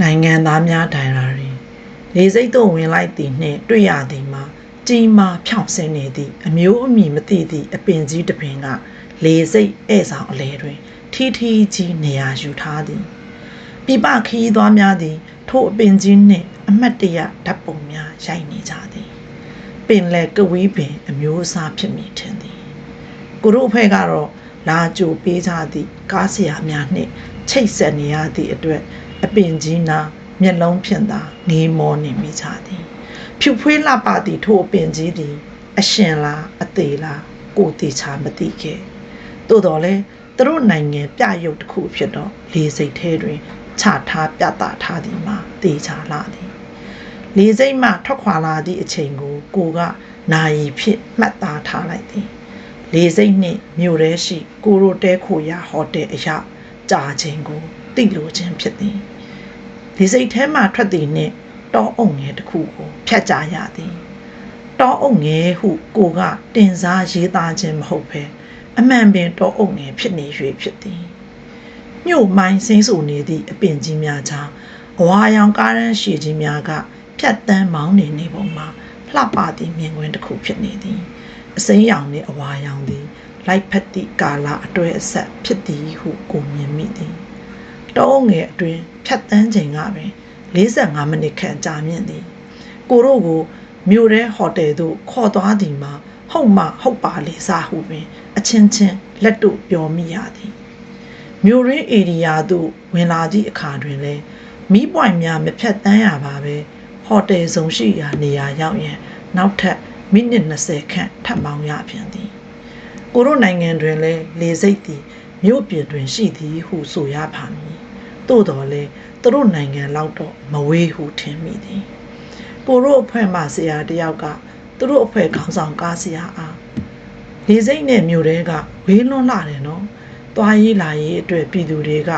နိုင်ငံသားများဒိုင်ရာတွင်လေစိတ်သို့ဝင်လိုက်သည်နှင့်တွေ့ရသည်မှာကြီးမားဖြောင့်ဆင်းနေသည့်အမျိုးအမည်မသိသည့်အပင်ကြီးတစ်ပင်က လေစိတ်ဧည့်ဆောင်အလဲတွင် ထီထီကြီးနေရာယူထားသည်ပြပခီးသွားများသည် ထိုအပင်ကြီးနှင့်အမတ်တရဓာတ်ပုံများရိုက်နေကြသည်ပင်လယ်ကဝီးပင်အမျိုးအစားဖြစ်မိထင်သည်ကိုတို့အဖွဲ့ကတော့လာကြိုပေးကြသည့်ကားဆရာများနှင့်ချိတ်ဆက်နေရသည့်အတွက် အပင်ကြီးနာမျက်လုံးဖြင့်သာငေးမောနေမိကြသည် ဖြူဖွေးလှပသည့်ထိုအပင်ကြီးသည် အရှင်လားအသေးလားကိုတေချာမသိခဲ့သို့တော်လဲသူတို့နိုင်ငံပြရုပ်တစ်ခုဖြစ်တော့လေစိတ်ထဲတွင်ချထားပြသထားသည်မှာတေချာလာသည်လေစိတ်မှထွက်ခွာလာသည့်အချိန်ကိုကိုကနာယီဖြစ်မှတ်သားထားလိုက်သည်လေစိတ်နှင့်မြို့ရဲရှိကိုရိုတဲခိုရာဟိုတယ်အရာကြာခြင်းကိုသိလိုခြင်းဖြစ်သည် လေစိတ်ထဲမှထွက်သည်နှင့်တောအုပ်ငယ်တစ်ခုကိုဖြတ်ကြရသည်တောအုပ်ငယ်ဟုကိုကတင်စားရေးသားခြင်းမဟုတ်ဘဲအမှန်ပင်တောအုပ်ငယ်ဖြစ်နေ၍ဖြစ်သည်ညို့မိုင်းဆင်းဆူနေသည့်အပင်ကြီးများကြောင့်အဝါရောင်ကားရန်ရှည်ကြီးများကဖြတ်တန်းမောင်းနေနေပုံမှာလှပသည့်မြင်ကွင်းတစ်ခုဖြစ်နေသည်အစိမ်းရောင်နှင့်အဝါရောင်သည် လိုက်ဖက်သည့်ကာလအတွဲအဆက်ဖြစ်သည်ဟုကိုမြင်မိသည် တောအုပ်ငယ်အတွင်ဖြတ်တန်းချိန်ကပင်45မိနစ်ခန့်ကြာမြင့်သည် ကိုတို့ကိုမြို့ရဲဟိုတယ်သို့ခေါ်သွားသည်မှာဟုတ်မှဟုတ်ပါလေစားဟုပင် အချင်းချင်းလက်တို့ပြောမိရသည်မြို့ရင်းဧရိယာသို့ဝင်လာသည့်အခါတွင်လည်းမီးပွိုင်များမဖြတ်တန်းရပါပဲဟိုတယ်ဆောင်ရှိရာနေရာရောက်ရန်နောက်ထပ်မိနစ်20ခန့်ထပ်မောင်းရပြန်သည်ကိုရိုနိုင်ငံတွင်လည်းလေစိတ်သည်မြို့ပြင်တွင်ရှိသည်ဟုဆိုရပါမည် သို့တော်လည်းသူတို့နိုင်ငံလောက်တော့မဝေးဟုထင်မိသည်ကိုရိုအဖွဲ့မှဆရာတယောက်ကသူတို့အဖွဲ့ခေါင်းဆောင်ကားဆရာအားလေစိတ်နဲ့မြို့တဲကဝေးလွန်းလာတယ်နော်။သွားရေးလာရေးအတွက်ပြည်သူတွေက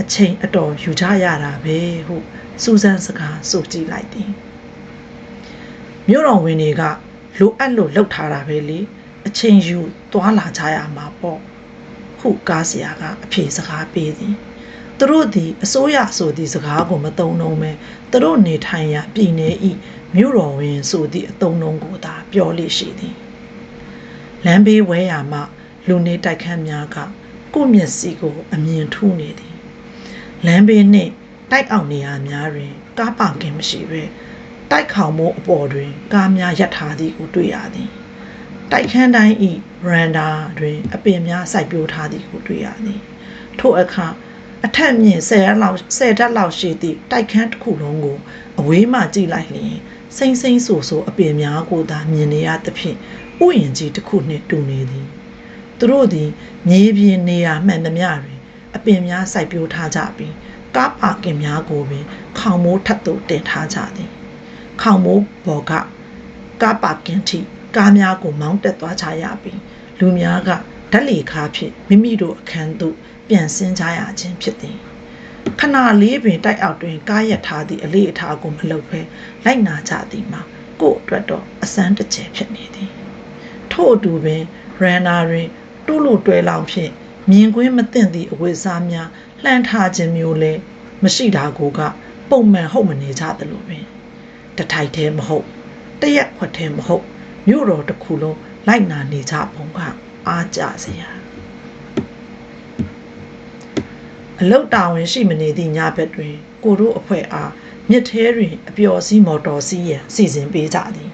အချိန်အတော်ယူကြရတာပဲဟုစူဇန်စကားဆိုကြည့်လိုက်သည်။မြို့တော်ဝင်တွေကလိုအပ်လို့လှုပ်ထားတာပဲလေ။အချိန်ယူသွားလာကြရမှာပေါ့။ဟုကားဆရာကအဖြေစကားပေးသည်။ သူတို့သည်အစိုးရဆိုသည့်စကားကိုမသုံးလုံးပဲသူတို့နေထိုင်ရာပြည်내ဤမြို့တော်ဝင်ဆိုသည့်အသုံးလုံးကိုသာပြောလိရှိသည်။လမ်းဘေးဝဲရာမှလူနေတိုက်ခန်းများကကိုယ့်မျက်စိကို အမြင်ထူးနေသည်လမ်းဘေးနှင့်တိုက်အောင်နေရာများတွင်ကားပါကင်မရှိဘဲတိုက်ခေါင်မိုးအပေါ်တွင်ကားများရပ်ထားသည်ကိုတွေ့ရသည်တိုက်ခန်းတိုင်းဤဗရန်ဒါတွင် အပင်များစိုက်ပျိုးထားသည်ကိုတွေ့ရသည်ထို့အခါ အထက်မြင့်10ရက်လောက်10ဓာတ်လောက်ရှိသည့်တိုက်ခန်းတစ်ခုလုံးကို အဝေးမှကြည့်လိုက်လျင်စိမ့်စိမ့်ဆူဆူအပင်များကိုသာမြင်နေရသဖြင့်ဥယျင်ကြီးတစ်ခုနှင့်တူနေသည်သူတို့သည်မြေပြင်နေရာမှန်သမျှတွင် အပင်များစိုက်ပျိုးထားကြပြီးကားပါကင်များကိုပင် ခေါင်မိုးထပ်သို့တင်ထားကြသည်ခေါင်မိုးပေါ်ကကားပါကင်ထိကားများကိုမောင်းတက်သွားကြရပြီးလူများကဓာတ်လေကားဖြင့်မိမိတို့အခန်းသို့ ပြန်ဆင်းကြရခြင်းဖြစ်သည်ခဏလေးပင်တိုက်အောက်တွင်ကားရထားသည့်အလေးအထားကိုမလုပ်ဘဲလိုက်နာကြသည်မှာကို့အတွက်တော့အစမ်းတစ်ကျယ်ဖြစ်နေသည်ထို့အတူပင်ရန်နာတွင်တူးလို့တွဲလောင်ဖြင့်မြင်ကွင်းမသင့်သည့်အဝတ်အစားများလှမ်းထားခြင်းမျိုးလည်းမရှိတာကိုကပုံမှန်ဟုတ်မနေကြသလိုပင်တထိုက်တည်းမဟုတ်တရက်ခွက်တည်းမဟုတ်မြို့တော်တစ်ခုလုံးလိုက်နာနေကြပုံကအားကြစရာ အလုတ်တာဝန်ရှိမနေသည့်ညဘက်တွင် ကိုတို့အဖွဲ့အားမြစ်ထဲတွင်အပျော်စီးမော်တော်စီးရန်စီစဉ်ပေးကြသည်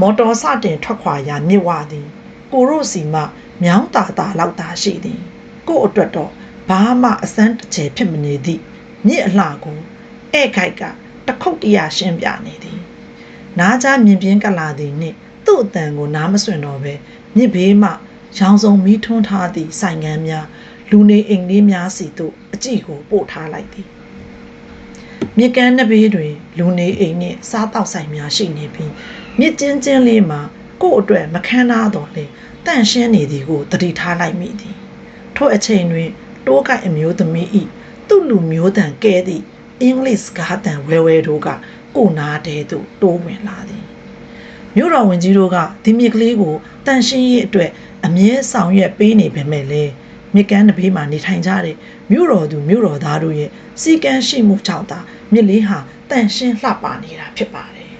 မော်တော်စတင်ထွက်ခွာရာမြစ်ဝသည်ကိုရို့စီမှမြောင်းတာတာလောက်သာရှိသည်ကို့အတွက်တော့ဘာမှအစမ်းတစ်ချေဖြစ်မနေသည့်မြစ်အလှကိုဧခိုက်ကတခုတ်တရရှင်းပြနေသည်နားကြားမြင်ပြင်းကလာသည်နှင့်သူ့အတန်ကိုနားမဆွင်တော့ပဲမြစ်ဘေးမှရောင်စုံမီးထွန်းထားသည့်ဆိုင်ငန်းများ လူနေအိမ်လေးများစီသို့အကြည့်ကိုပို့ထားလိုက်သည်မြစ်ကမ်းနှစ်ဘေးတွင် လူနေအိမ်နှင့်စားတောက်ဆိုင်များရှိနေပြီးမြစ်ကျင်းကျင်းလေးမှာကို့အတွက်မခန်းနာတော့လေတန့်ရှင်းနေသည်ကိုသတိထားလိုက်မိသည်ထို့အချိန်တွင်တိုးကိုက်အမျိုးသမီးဤသူ့လူမျိုးတန်ကဲသည့်အင်္ဂလိပ်စကားတန်ဝဲဝဲတို့ကကိုနာတဲသို့တိုးဝင်လာသည်မြို့တော်ဝင်ကြီးတို့ကဒီမြစ်ကလေးကိုတန့်ရှင်းရေးအတွက်အမြဲဆောင်ရွက်ပေးနေပေမဲ့လေ မြစ်ကမ်းတစ်ဘေးမှာနေထိုင်ကြတဲ့မြို့တော်သူမြို့တော်သားတို့ရဲ့စီကံရှိမှုကြောင့်သာမြစ်လေးဟာတန်ရှင်းလှပနေတာဖြစ်ပါတယ်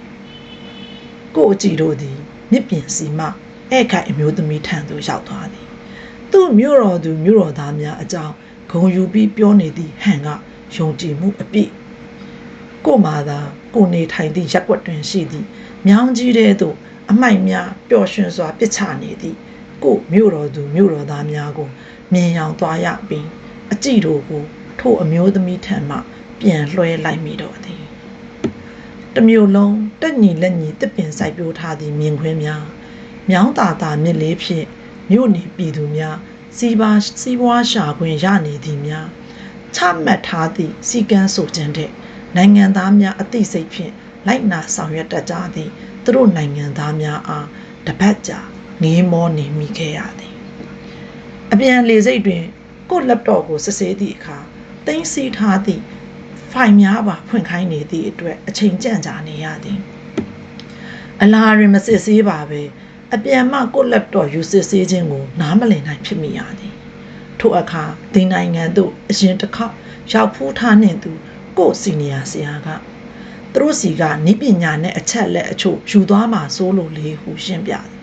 ။ကိုအကြည်တို့သည်မြစ်ပြင်စီမှဧည့်ခိုင်အမျိုးသမီးထံသို့ရောက်သွားသည်။သူ့မြို့တော်သူမြို့တော်သားများအကြောင်းဂုံယူပြီးပြောနေသည့်ဟန်ကယုံကြည်မှုအပြည့်ကိုမာသာကိုနေထိုင်သည့်ရက်ွက်တွင်ရှိသည့်မြောင်းကြီးတဲ့သို့အမိုက်များပျော်ရွှင်စွာပစ်ချနေသည့် ကိုမြို့တော်သူမြို့တော်သားများကိုမြင်ရောင်သွားရပြီးအကြည့်တို့ကိုထို့အမျိုးသမီးထံမှ ပြန်လွှဲလိုက်မိတော့သည်တမျိုးလုံးတက်ညီလက်ညီတစ်ပင်စိုက်ပျိုးထားသည့်မြင်ခွင်းများမြောင်းတာတာမြစ်လေးဖြင့်မြို့နေပြည်သူများစီးပါစီးပွားရှာခွင့်ရနေသည်များချမှတ်ထားသည့်စီကံဆိုခြင်းတဲ့နိုင်ငံသားများအသိစိတ်ဖြင့်လိုက်နာဆောင်ရွက်တတ်ကြသည်သူတို့နိုင်ငံသားများအားတပတ်ကြာ ငေးမောနေမိခဲ့ရသည်အပြန်လေစိတ်တွင်ကို့ laptop ကိုစစ်ဆေးသည့်အခါတင်စီထားသည့်ဖိုင်များပါဖွင့်ခိုင်းနေသည့်အတွက်အချိန်ကြန့်ကြာနေရသည်အလားရင်မစစ်ဆေးပါပဲအပြန်မှကို့ laptop ယူစစ်ဆေးခြင်းကိုနားမလည်နိုင်ဖြစ်မိရသည်ထို့အခါဒီနိုင်ငံသို့အရင်တစ်ခေါက်ရောက်ဖူးထားနှင့်သူကို့စီနီယာဆရာကသူတို့စီကနိပညာနဲ့အချက်လက်အချို့ယူသွားမှစိုးလို့လေဟုရှင်းပြသည်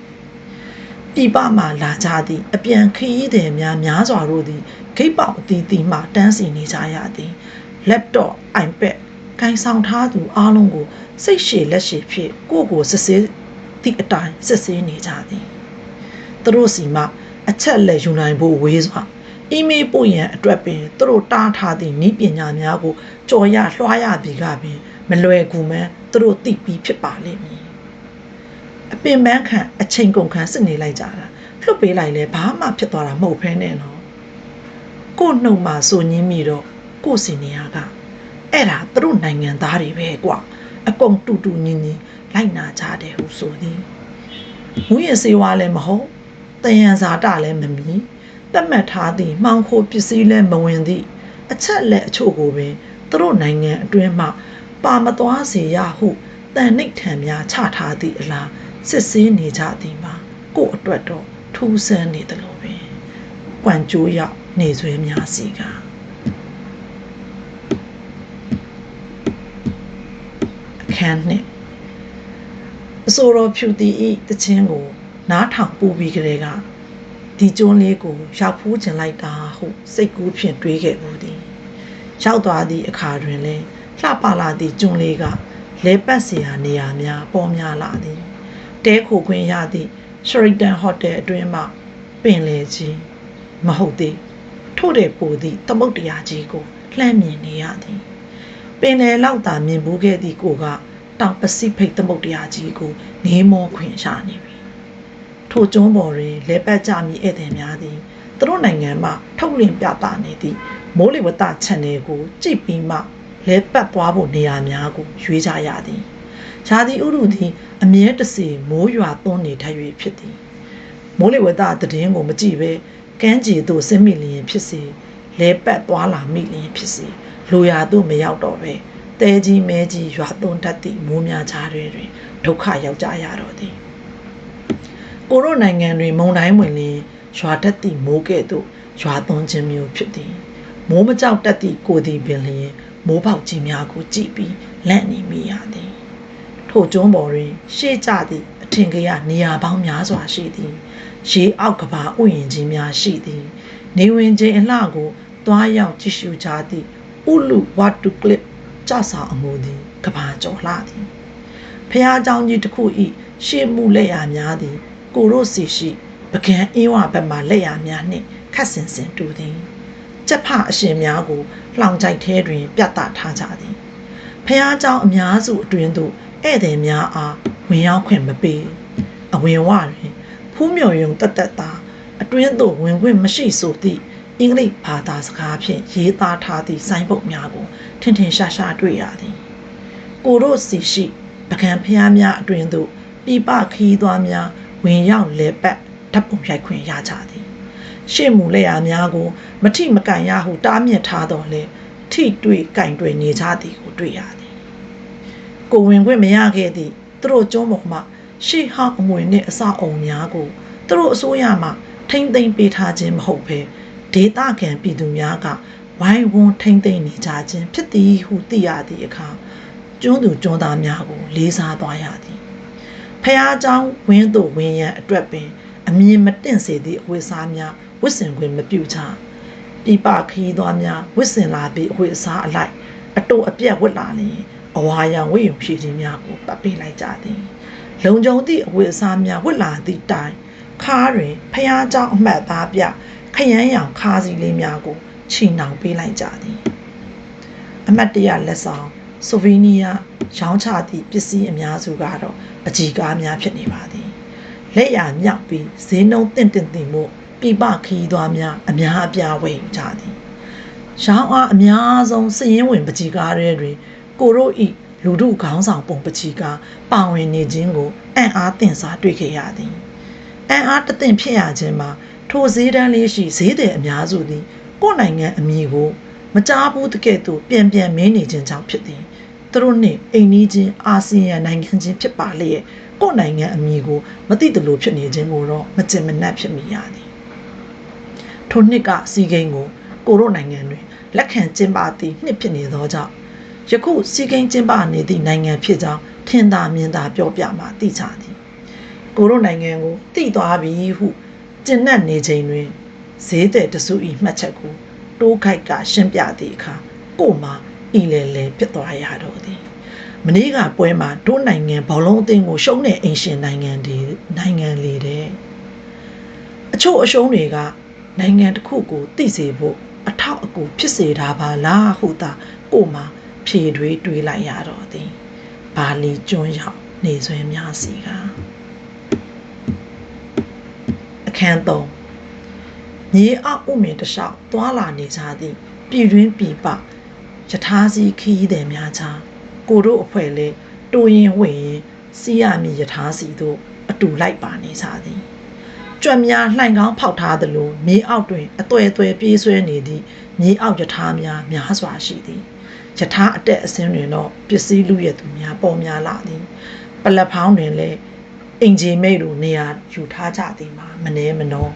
ပြပမှလာကြသည့်အပြန်ခရီးသည်များများစွာတို့သည်ဂိတ်ပေါက်အသီးသီးမှတန်းစီနေကြရသည် laptop iPad ကိုင်ဆောင်ထားသူအားလုံးကို စိတ်ရှည်လက်ရှည်ဖြင့်ကိုယ့်ကိုစစ်ဆေးသည့်အတိုင်းစစ်ဆေးနေကြသည်သူတို့စီမှအချက်လက်ယူနိုင်ဖို့ဝေးစွာအီးမေးလ်ပို့ရန်အတွက်ပင်သူတို့တားထားသည့်ဤပညာများကိုကြော်ရလွှားရပြီးကပင် မလွယ်ကူမှန်းသူတို့သိပြီးဖြစ်ပါလိမ့်မည် အပင်ပန်းခံအချိန်ကုန်ခံစစ်နေလိုက်ကြတာလွတ်ပေးလိုက်လဲဘာမှဖြစ်သွားတာမဟုတ်ဖဲနဲ့နော်ကို့နှုတ်မှာဆိုညင်းမိတော့ကို့စီနေရကအဲ့ဒါသူတို့နိုင်ငံသားတွေပဲကွာအကုန်တူတူညင်းညင်းလိုက်နာကြတယ်ဟုဆိုသည်မူရစေဝါလည်းမဟုတ်တယံဇာတလည်းမမီတတ်မှတ်ထားသည့်မှောင်ခိုပစ္စည်းလည်းမဝင်သည့်အချက်လက်အချို့ကိုပင်သူတို့နိုင်ငံအတွင်းမှပါမသွားစေရဟုတန်နှိတ်ထံများချထားသည့်အလား စစ်ဆေးနေကြသည်မှာကို့အတွက်တော့ထူးဆန်းနေတယ်လို့ပင်။ကွမ်ကျိုးရောက်နေဆွဲများစီကအခန်းနှစ်အစိုးရဖြူတီဤတခြင်းကိုနားထောင်ပူပြီးကြတဲ့ကဒီကျွန်းလေးကိုရောက်ဖူးကျင်လိုက်တာဟုစိတ်ကူးဖြင့်တွေးခဲ့မှုသည်ရောက်သွားသည့်အခါတွင်လည်းလှပလာသည့်ကျွန်းလေးကလဲပတ်เสียနေရာများပေါ်များလာသည် တဲခိုခွင့်ရသည့်ရှရီတန်ဟိုတယ်အတွင်းမှပင်လေကြီးမဟုတ်သေးထို့တဲ့ပိုသည့်သမုတ်တရားကြီးကိုလှမ်းမြင်နေရသည်ပင်လေလောက်သာမြင်ဘူးခဲ့သည့်ကိုကတောင်ပစိဖိတ်သမုတ်တရားကြီးကိုနေမောခွင့်ရနေပြီထိုကျွန်းပေါ်တွင်လဲပတ်ကြမည်ဧည့်သည်များသည်သူတို့နိုင်ငံမှထုတ်လင်းပြသနေသည့်မိုးလေဝသ channel ကိုကြည့်ပြီးမှလဲပတ်သွားဖို့နေရာများကိုရွေးကြရသည်။ ဇာတိဥရုသည်အမြဲတစေမိုးရွာသွန်းနေထိုင်၍ဖြစ်သည်။မိုးလေဝသသတင်းကိုမကြည့်ဘဲကမ်းခြေသို့ဆင်းမိလျင်ဖြစ်စေလဲပတ်သွားလာမိလျင်ဖြစ်စေလိုရာသို့မရောက်တော့ပဲတဲကြီးမဲကြီးရွာသွန်းတတ်သည့်မိုးများကြားတွင်ဒုက္ခရောက်ကြရတော့သည်။ကိုရိုနိုင်ငံတွင်မုန်တိုင်းဝင်လျင်ရွာတတ်သည့်မိုးကဲ့သို့ရွာသွန်းခြင်းမျိုးဖြစ်သည်။မိုးမကြောက်တတ်သည့်ကိုသည်ပင်လျင်မိုးပေါက်ကြီးများကိုကြည့်ပြီးလန့်နေမိရသည် ထိုကျွန်းပေါ်တွင်ရှေ့ကျသည့်အထင်ကရနေရာပေါင်းများစွာရှိသည်ရေအောက်ကဘာဥယျာဉ်ကြီးများရှိသည်နေဝင်ခြင်းအလှကိုသွားရောက်ကြည့်ရှုကြသည့်ဥလူဝတ်တုကလစ်ကြဆောင်အမှုသည်ကဘာကျော်လှသည်ဖះเจ้าကြီးတစ်ခုဤရှေ့မှုလက်ရာများသည် ကိုရိုစီရှိပကံအင်းဝဘက်မှလက်ရာများနှင့်ခတ်ဆင်ဆင်တူသည်ကြက်ဖအရှင်များကိုလှောင်ကြိုက်ထဲတွင် ပြတ်သားထားကြသည်ဖះเจ้าအများစုအတွင်သို့ ဧည့်သည်များအားဝင်ရောက်ခွင့်မပေးအဝင်ဝတွင်ဖူးမြော်ယုံတတ်တတ်သာအတွင်းသို့ဝင်ခွင့်မရှိဆိုသည့်အင်္ဂလိပ်ဘာသာစကားဖြင့်ရေးသားထားသည့်ဆိုင်းပုတ်များကိုထင်ထင်ရှားရှားတွေ့ရသည်ကိုတို့စီရှိပကံဖျားများအတွင်သို့ပြပခီးသွားများဝင်ရောက်လဲပတ်ဓာတ်ပုံရိုက်ခွင့်ရကြသည်ရှေ့မူလက်ရာများကို မထိမကန်ရဟုတားမြစ်ထားတော်လဲထိတွေ့ကင်တွေ့နေကြသည်ကိုတွေ့ရသည် ကိုဝင်ခွင့်မရခဲ့သည့်သူတို့ကျွန်းပေါ်မှရှေ့ဟောင်းအမွေနှင့်အစအုံများကိုသူတို့အစိုးရမှထိမ့်သိမ်းပေးထားခြင်းမဟုတ်ဘဲက ဒေတာခံပြည်သူများကဝိုင်းဝန်းထိမ့်သိမ့်နေကြခြင်းဖြစ်သည်ဟုသိရသည့်အခါကျွန်းသူကျွန်းသားများကိုလေးစားသွားရသည်ဖះเจ้าဝင်းသို့ဝင်းရန်အတွက်ပင် အမြင်မတင့်စေသည့်အဝတ်စားများဝတ်ဆင်ခွင့်မပြုချပြပခီးသွားများဝတ်ဆင်လာသည့်အဝတ်အစားအလိုက်အတူအပြက်ဝတ်လာလျင် အဝါရောင်ဝိယုံဖြည့်ခြင်းများကိုပတ်ပေးလိုက်ကြသည် လုံခြုံသည့်အဝတ်အစားများဝတ်လာသည့်တိုင်ခါးတွင်ဖះเจ้าအမှတ်သားပြခရမ်းရောင်ခါးစီလေးများကိုချီနှောင်ပေးလိုက်ကြသည်အမတ်တရလက်ဆောင်ဆိုဗီနီယာရောင်းချသည့်ပစ္စည်းအများစုကတော့အကြီးကားများဖြစ်နေပါသည်လက်ရမြောက်ပြီးဈေးနှုန်းတင့်တင့်တင်မှုပြပခီးသွားများအများအပြားဝယ်ယူကြသည်ရောင်းအားအများဆုံးစည်ရင်ဝင်ပကြီးကားတွေတွင် ကိုရိုဤလူထုခေါင်းဆောင်ပုံပကြီးကားပါဝင်နေခြင်းကိုအံ့အားသင်စားတွေ့ခဲ့ရသည်အံ့အားတသင့်ဖြစ်ရခြင်းမှာထိုဈေးတန်းလေးရှိဈေးသည်အများစုသည်ကိုယ်နိုင်ငံအမည်ကိုမကြားဘူးတကဲ့သို့ပြန်ပြန်မင်းနေခြင်းကြောင့်ဖြစ်သည်သူတို့နှင့်အိမ်နီးချင်းအာဆီယံနိုင်ငံချင်းဖြစ်ပါလျက်ကိုယ်နိုင်ငံအမည်ကိုမသိသလိုဖြစ်နေခြင်းကိုတော့မကျင်မနှက်ဖြစ်မိရသည်ထိုနှစ်ကစီကိန်းကိုကိုရိုနိုင်ငံတွင်လက်ခံကျင်းပသည့်နှစ်ဖြစ်နေသောကြောင့် ယခုစီကိန်းကျင်းပနေသည့်နိုင်ငံဖြစ်ကြောင်းထင်သာမြင်သာပြောပြမှသိချသည်ကိုရိုနိုင်ငံကိုတိသွားပြီဟုကျင့်နှံ့နေချိန်တွင်ဈေးတဲ့တစုဤမှတ်ချက်ကိုတိုးခိုက်ကရှင်းပြသည့်အခါကို့မှာဤလေလေဖြစ်သွားရတော့သည်မနေ့ကပွဲမှာဒို့နိုင်ငံဘောလုံးအသင်းကိုရှုံးတဲ့အိမ်ရှင်နိုင်ငံတွေနိုင်ငံလေတဲ့အချို့အရှုံးတွေကနိုင်ငံတစ်ခုကိုသိစေဖို့အထောက်အကူဖြစ်စေတာပါလားဟုသာကို့မှာ ဖြေတွေးတွေးလိုက်ရတော့သည်ဘာလီကျွန်းရောက်နေဆွဲများစီကအခန်းသုံးမြေအောက်ဥမင်တလျှောက်သွာလာနေကြသည့်ပြည်တွင်းပြည်ပယထာစီခီးသည်များချာကိုတို့အဖွဲ့လဲတိုးရင်ဝင့်ရင်စီးရမည်ယထာစီတို့အတူလိုက်ပါနေကြသည်ကြွက်များလှိုင်ကောင်းဖောက်ထားသလိုမြေအောက်တွင်အသွဲအသွဲပြေးဆွဲနေသည့်မြေအောက်ယထာများများစွာရှိသည် ယထာအတက်အဆင်းတွင်တော့ပစ္စည်းလူရသူများပေါ်များလာသည်ပလက်ဖောင်းတွင်လည်းအင်ဂျီမိတ်လိုနေရာယူထားကြသည်မှာမနှဲမနှော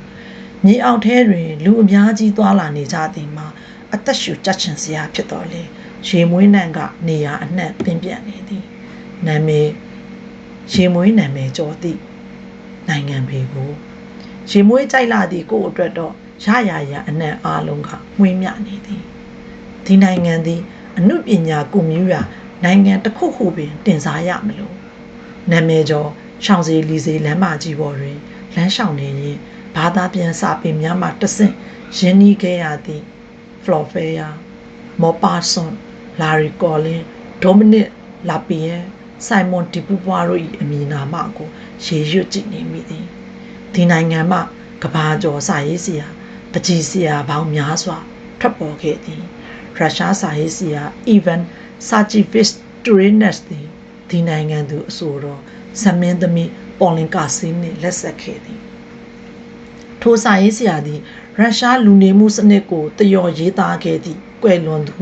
မြေအောက်ထဲတွင်လူအများကြီးသွာလာနေကြသည်မှာအသက်ရှူကြချင်စရာဖြစ်တော်လေရေမွေးနံကနေရာအနှံ့ပင်ပြန့်နေသည်နာမည်ရေမွေးနာမည်ကျော်သည့်နိုင်ငံပေကိုရေမွေးကြိုက်လာသည့်ကိုယ့်အတွက်တော့ရရရအနှံ့အားလုံးကမှွေးမြနေသည်ဒီနိုင်ငံသည် အမှုပညာကုမြူရာနိုင်ငံတစ်ခုခုပင်တင်စားရမလို့နာမည်ကျော်ရှောင်းစီလီစီလမ်းမကြီးပေါ်တွင်လမ်းလျှောက်နေရင်ဘာသာပြန်စာပေများမှတဆင့်ရင်းနှီးခဲ့ရသည့် Florfea, Maupassant, Larry Collins, Dominic Lapien, Simon de Beauvoir တို့၏အမည်နာမကိုရေရွတ်ကြည့်နေမိသည်ဒီနိုင်ငံမှကဘာကျော်စာရေးစရာပကြီးစရာပေါင်းများစွာထွက်ပေါ်ခဲ့သည် ရုရှားစာရေးစရာ Ivan Sajivich Turinas သည်ဒီနိုင်ငံသူအဆိုတော်ဇမင်းသမီးပေါ်လင်ကာစင်းနှင့်လက်ဆက်ခဲ့သည်ထိုစာရေးဆရာသည်ရုရှားလူနေမှုစနစ်ကိုတယောရေးသားခဲ့သည့်ကွယ်လွန်သူ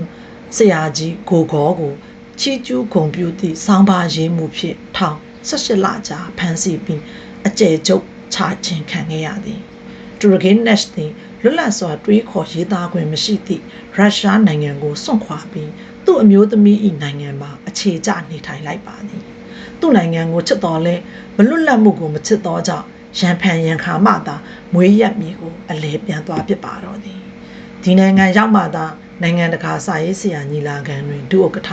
ဆရာကြီးဂိုဂောကိုချီကျူးဂုံပြုသည့်စောင်းပါရေးမှုဖြင့်ထောင်18လကြာဖမ်းဆီးပြီးအကျယ်ချုပ်ချခြင်းခံခဲ့ရသည်တူရကီနက်သည် လွတ်လပ်စွာတွေးခေါ်ရေးသားခွင့်မရှိသည့်ရုရှားနိုင်ငံကိုစွန့်ခွာပြီးသူ့အမျိုးသမီး၏နိုင်ငံမှာအခြေကျနေထိုင်လိုက်ပါသည်သူ့နိုင်ငံကိုချစ်တော်လဲမလွတ်လပ်မှုကိုမချစ်သောကြောင့်ရန်ဖန်ရန်ခါမှသာမွေးရက်မြေကိုအလဲပြန်သွားဖြစ်ပါတော့သည်ဒီနိုင်ငံရောက်မှသာနိုင်ငံတကာစာရေးဆရာညီလာခံတွင်ဒုဥက္ကဋ္ဌ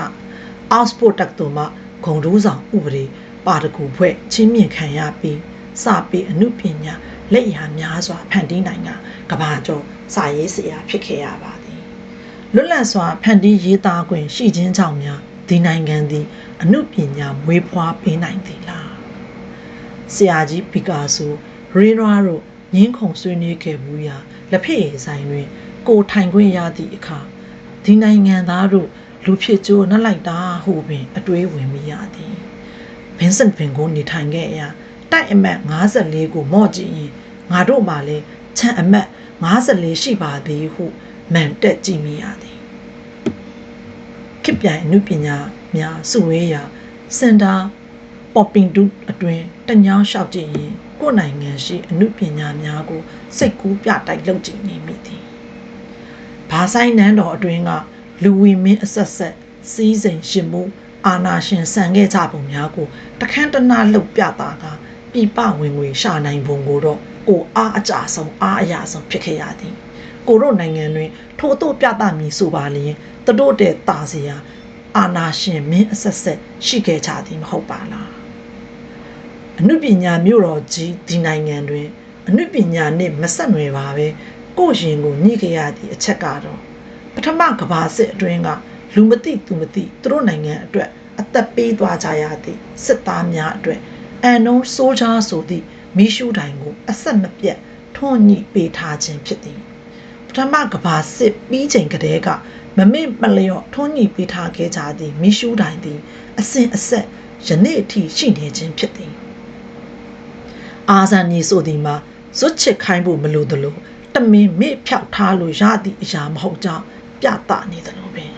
အောက်စဖို့တက္ကသိုလ်မှဂုံတူးဆောင်ဥပဒေပါတကူဖွဲ့ချင်းမြင့်ခံရပြီးစပေအမှုပညာလက်ရာများစွာဖန်တီးနိုင်က ကဘာကျော်စာရေးဆရာဖြစ်ခဲ့ရပါသည်လွတ်လပ်စွာဖန်တီးရေးသားခွင့်ရှိခြင်းကြောင့်များဒီနိုင်ငံသည်အမှုပညာမွေးဖွားပေးနိုင်သည်လားဆရာကြီးပီကာဆိုရေနွားတို့ငင်းခုန်ဆွေးနွေးခဲ့ဘူးရာလက်ဖက်ရည်ဆိုင်တွင် ကိုထိုင်ခွင့်ရသည့်အခါဒီနိုင်ငံသားတို့လူဖြစ်ကြိုးနှက်လိုက်တာဟုပင် အတွေးဝင်မိရသည်ဗင်းစန်ပင်ကိုနေထိုင်ခဲ့ရာတိုက်အမတ်54ကိုမော့ကြည့်ရင်ငါတို့မှလည်းချန်အမတ် 54ရှိပါသည်ဟုမှန်တက်ကြည့်မိရသည်ခေပြိုင်အမှုပညာများစုဝေးရာစင်တာပေါ်ပင်တူအတွင်တညောင်းလျှောက်ကြည့်ရင်ကိုယ်နိုင်ငံရှိအမှုပညာများကိုစိတ်ကူးပြတိုက်လုပ်ကြည့်နေမိသည်ဘာဆိုင်နန်းတော်အတွင်းကလူဝီမင်းအဆက်ဆက်စီးစိမ်ရှင်မှုအာနာရှင်ဆန်ခဲ့ကြပုံများကိုတခန်းတနာလှုပ်ပြတာကပြပဝင်ငွေရှာနိုင်ပုံကိုတော့ ကိုအားအကြဆုံးအားအရာဆုံးဖြစ်ခဲ့ရသည်ကိုတို့နိုင်ငံတွင်ထို့အတို့ပြသမည်ဆိုပါလျင်တတို့တဲ့တာစရာအာနာရှင်မင်းအဆက်ဆက်ရှိခဲ့ကြသည်မဟုတ်ပါလားအနုပညာမြို့တော်ကြီးဒီနိုင်ငံတွင်အနုပညာနှင့်မဆက်နွယ်ပါပဲကိုယ့်ရင်ကိုညှိခဲ့ရသည့်အချက်ကတော့ပထမကဘာစစ်အတွင်းကလူမသိသူမသိသူတို့နိုင်ငံအတွက်အသက်ပေးသွားကြရသည့်စစ်သားများအတွက်အန်နုံဆိုချာဆိုသည့် မီးရှူတိုင်ကို အဆက်မပြတ်ထွန်းညှိပေးထားခြင်းဖြစ်သည်ပထမကဘာစစ်ပြီးချိန်ကတည်းကမမေ့မလျော့ထွန်းညှိပေးထားခဲ့ကြသည့်မီးရှူတိုင်သည် အစဉ်အဆက်ယနေ့အထိရှိနေခြင်းဖြစ်သည်အာဇာနည်ဆိုသည်မှာဇွတ်ချစ်ခိုင်းဖို့မလိုသလိုတမင်မေ့ဖြောက်ထားလို့ရသည့်အရာမဟုတ်ကြောင်းပြသနေသလိုပင်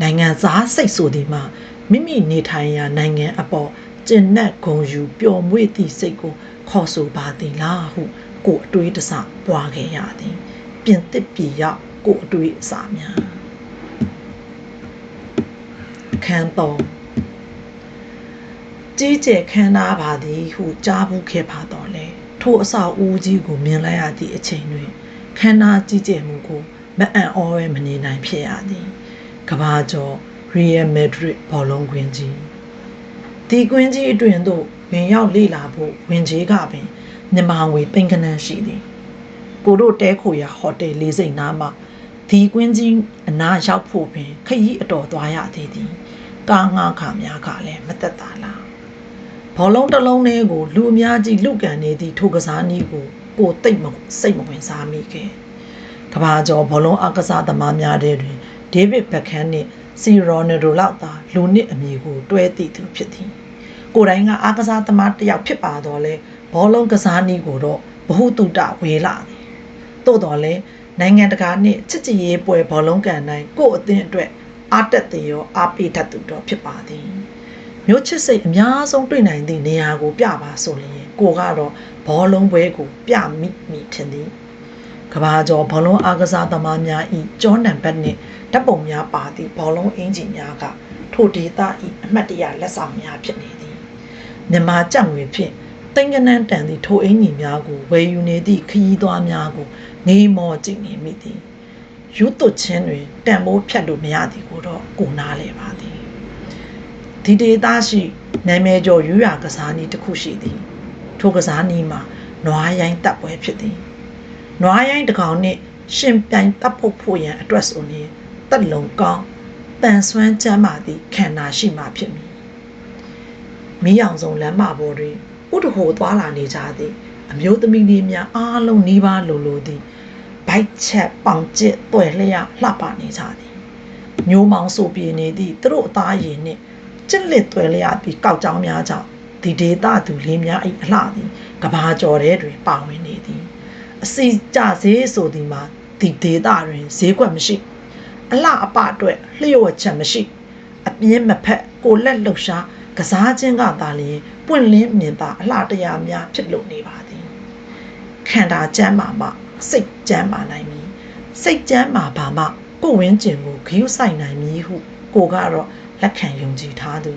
နိုင်ငံသားစိတ်ဆိုသည်မှာမိမိနေထိုင်ရာနိုင်ငံအပေါ် ကျင့်နဲ့ဂုံယူပျော်မွေ့သည့်စိတ်ကိုခေါ်ဆိုပါသည်လားဟုကိုအတွေးတစပွားခဲ့ရသည်ပြင်သစ်ပြည်ရောက်ကိုအတွေးအစာများအခန်းတော်ကြီးကျယ်ခမ်းနားပါသည်ဟုကြားဘူးခဲ့ပါတော့လေထိုအဆောက်အဦကြီးကိုမြင်လိုက်ရသည့်အချိန်တွင်ခမ်းနားကြီးကျယ်မှုကိုမအံ့ဩရဲမနေနိုင်ဖြစ်ရသည်ကဘာကျော်ရီယယ်မက်ဒရစ်ဘောလုံးကွင်းကြီး ဒီကွင်းကြီးအတွင်သို့ဝင်ရောက်လေ့လာဖို့ဝင်ကြီးကပင်မြန်မာငွေပင်ကနန်းရှိသည်ကိုတို့တဲခိုရာဟိုတယ်လေးစိတ်နားမှာဒီကွင်းကြီးအနားရောက်ဖို့ပင်ခရီးအတော်သွားရသေးသည်ကားငှားခါများကလည်းမသက်သာလားဘောလုံးတစ်လုံးလေးကိုလူအများကြီးလူကန်နေသည့်ထိုကစားနည်းကိုကိုတိတ်မစိတ်မဝင်စားမိခဲ့ကဘာကျော်ဘောလုံးအကစားသမားများတဲ့တွင်ဒေးဗစ်ဘက်ခန်နှင့် စီရော်နယ်ဒိုလောက်သာလူနစ်အမည်ကိုတွဲသိသူဖြစ်သည်ကိုယ်တိုင်ကအားကစားသမားတစ်ယောက်ဖြစ်ပါတော့လဲဘောလုံးကစားနည်းကိုတော့ဘ ഹു တုတဝေလာသည်သို့တော်လဲနိုင်ငံတကာနှင့်ချစ်ကြည်ရေးပွဲဘောလုံးကန်တိုင်းကို့အသင်းအတွက်အားတက်သည်ရောအားပေးတတ်သူတော့ဖြစ်ပါသည်မျိုးချစ်စိတ်အများဆုံးတွေ့နိုင်သည့်နေရာကိုပြပါဆိုရင်ကိုကတော့ဘောလုံးပွဲကိုပြမိမိထင်သည် ကဘာကျော်ဘောလုံးအားကစားသမားများဤကျောနံပါတ်နှင့်ဓာတ်ပုံများပါသည့်ဘောလုံးအင်ဂျင်များကထိုဒေသဤအမှတ်တရလက်ဆောင်များဖြစ်နေသည်မြန်မာကြံ့ငွေဖြင့်တိန်ကနန်းတန်သည့်ထိုအင်ဂျင်များကိုဝယ်ယူနေသည့်ခရီးသွားများကိုငေးမောကြည့်နေမိသည်ယူသွချင်းတွင်တန်မိုးဖြတ်လို့မရသည်ကိုတော့ကိုနားလဲပါသည်ဒီဒေသရှိနာမည်ကျော်ရွရကစားနည်းတစ်ခုရှိသည် ထိုကစားနည်းမှာနွားရိုင်းတပ်ပွဲဖြစ်သည် နွားရိုင်းတစ်ကောင်နှင့်ရှင်ပြိုင်တပ်ဖို့ဖို့ရန်အတွက်ဆိုရင်တက်လုံကောင်းတန်ဆွမ်းချမ်းမာသည့်ခန္ဓာရှိမှဖြစ်မည်မီးအောင်ဆုံးလမ်းမပေါ်တွင်ဥတဟိုသွားလာနေကြသည်အမျိုးသမီးလေးများအားလုံးနှီးပါလိုလိုသည်ဘိုက်ချက်ပေါင်ကျစ်တွယ်လျက်လှပနေကြသည်မျိုးမောင်ဆိုပြေနေသည့်သူတို့အသားရည်နှင့်ကျစ်လက်တွယ်လျက်ပြီးကောက်ကြောင်းများကြောင့်ဒီဒေသသူလေးများ၏အလှသည်ကဘာကျော်ထဲတွင်ပါဝင်နေသည် အစီကြဈေးဆိုသည်မှာဒီဒေသတွင်ဈေးကွက်မရှိ အလှအပအတွက်လျှို့ဝှက်ချက်မရှိ အပြင်းမဖက်ကိုလက်လှုပ်ရှားကစားခြင်းကသာလျှင်ပွင့်လင်းမြင်သာအလှတရားများဖြစ်လို့နေပါသည်ခန္ဓာကျမ်းမာမှစိတ်ကျမ်းမာနိုင်မည်စိတ်ကျမ်းမာပါမှကိုယ်ဝင်းကျင်ကိုဂရုစိုက်နိုင်မည်ဟုကိုကတော့လက်ခံယုံကြည်ထားသူ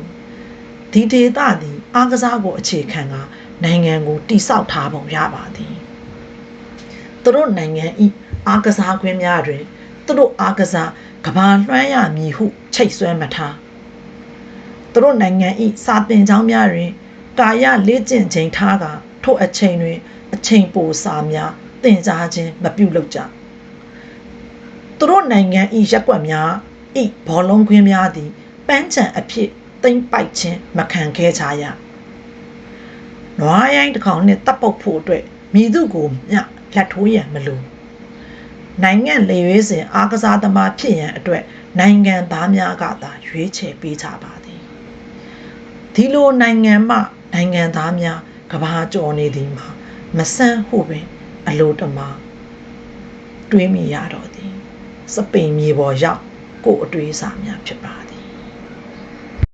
ဒီဒေသသည် အားကစားကိုအခြေခံကနိုင်ငံကိုတိဆောက်ထားပုံရပါသည် သူတို့နိုင်ငံဤအားကစားခွင့်များတွင်သူတို့အားကစားကဘာလွှမ်းရမည်ဟုချိတ်ဆွဲမထားသူတို့နိုင်ငံဤစာသင်ကျောင်းများတွင် ကာယလေ့ကျင့်ချိန်ထားကထို့အချိန်တွင် အချိန်ပိုစာများသင်ကြားခြင်းမပြုလုပ်ကြသူတို့နိုင်ငံဤရက်ွက်များဤဘောလုံးခွင်းများသည်ပန်းချံအဖြစ်သိမ့်ပိုက်ခြင်းမခံခဲ့ကြရနွားရိုင်းတစ်ကောင်နှင့်တပ်ပုတ်ဖို့အတွက်မိသူကိုမျှ လက်ထိုးရန်မလိုနိုင်ငံလေရွေးစဉ်အားကစားသမားဖြစ်ရန်အတွက်နိုင်ငံသားများကသာရွေးချယ်ပေးကြပါသည်ဒီလိုနိုင်ငံမှနိုင်ငံသားများကဘာကြော်နေသည်မှာမဆန်းဟုပင် အလိုတမတွေးမိရတော့သည် စပိန်မြေပေါ်ရောက်ကိုအတွေးစာများဖြစ်ပါ